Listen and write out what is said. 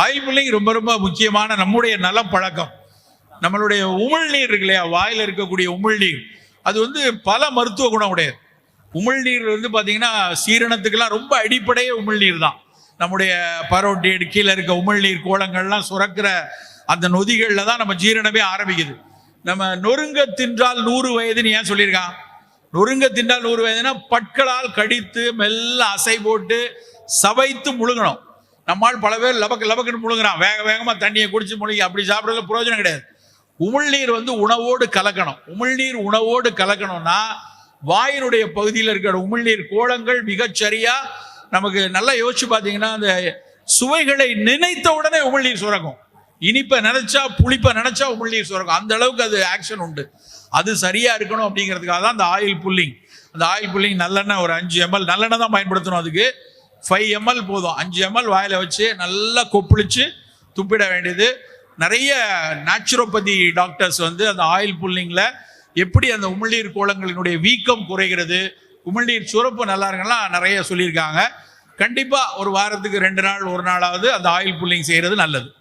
Oil pulling ரொம்ப ரொம்ப முக்கியமான நம்முடைய நல பழக்கம். நம்மளுடைய உமிழ்நீர் இருக்கு இல்லையா? வாயில் இருக்கக்கூடிய உமிழ்நீர் அது வந்து பல மருத்துவ குணம் உடையது. உமிழ்நீர் வந்து பார்த்தீங்கன்னா சீரணத்துக்கெல்லாம் ரொம்ப அடிப்படையே உமிழ்நீர் தான். நம்முடைய பரோட்டேடு கீழே இருக்க உமிழ்நீர் கோலங்கள்லாம் சுரக்கிற அந்த நொதிகளில் தான் நம்ம ஜீரணமே ஆரம்பிக்குது. நம்ம நொறுங்க தின்றால் நூறு வயதுன்னு ஏன் சொல்லியிருக்கான்? நொறுங்க தின்றால் நூறு வயதுன்னா பட்களால் கடித்து மெல்ல அசை போட்டு சவைத்து முழுங்கணும் நம்மால் பல பேர் லபக்கு லபக்குன்னு முழுங்குறான் வேக வேகமாக தண்ணியை குடிச்சு முழுங்கி அப்படி சாப்பிடறதுல பிரயோஜனம் கிடையாது. உமிழ்நீர் வந்து உணவோடு கலக்கணும். உமிழ்நீர் உணவோடு கலக்கணும்னா வாயினுடைய பகுதியில் இருக்கிற உமிழ்நீர் கோலங்கள் மிகச்சரியா நமக்கு நல்லா யோசிச்சு பார்த்தீங்கன்னா அந்த சுவைகளை நினைத்த உடனே உமிழ்நீர் சுரக்கும். இனிப்பை நினைச்சா புளிப்பை நினைச்சா உமிழ்நீர் சுரக்கும். அந்த அளவுக்கு அது ஆக்ஷன் உண்டு. அது சரியா இருக்கணும் அப்படிங்கிறதுக்காக தான் அந்த ஆயில் புல்லிங் அந்த ஆயில் புல்லிங் நல்லெண்ணெய் ஒரு அஞ்சு எம்எல் நல்லெண்ணெய் தான் பயன்படுத்தணும் அதுக்கு. ஃபைவ் எம்எல் போதும். அஞ்சு எம்எல் வாயில் வச்சு நல்லா கொப்பளிச்சு துப்பிட வேண்டியது. நிறைய நேச்சுரோபதி டாக்டர்ஸ் வந்து அந்த ஆயில் புல்லிங்கில் எப்படி அந்த உமிழ்நீர் கோலங்களினுடைய வீக்கம் குறைகிறது உமிழ்நீர் சுரப்பு நல்லா இருக்கலாம் நிறைய சொல்லியிருக்காங்க. கண்டிப்பாக ஒரு வாரத்துக்கு ரெண்டு நாள் ஒரு நாளாவது அந்த ஆயில் புல்லிங் செய்கிறது நல்லது.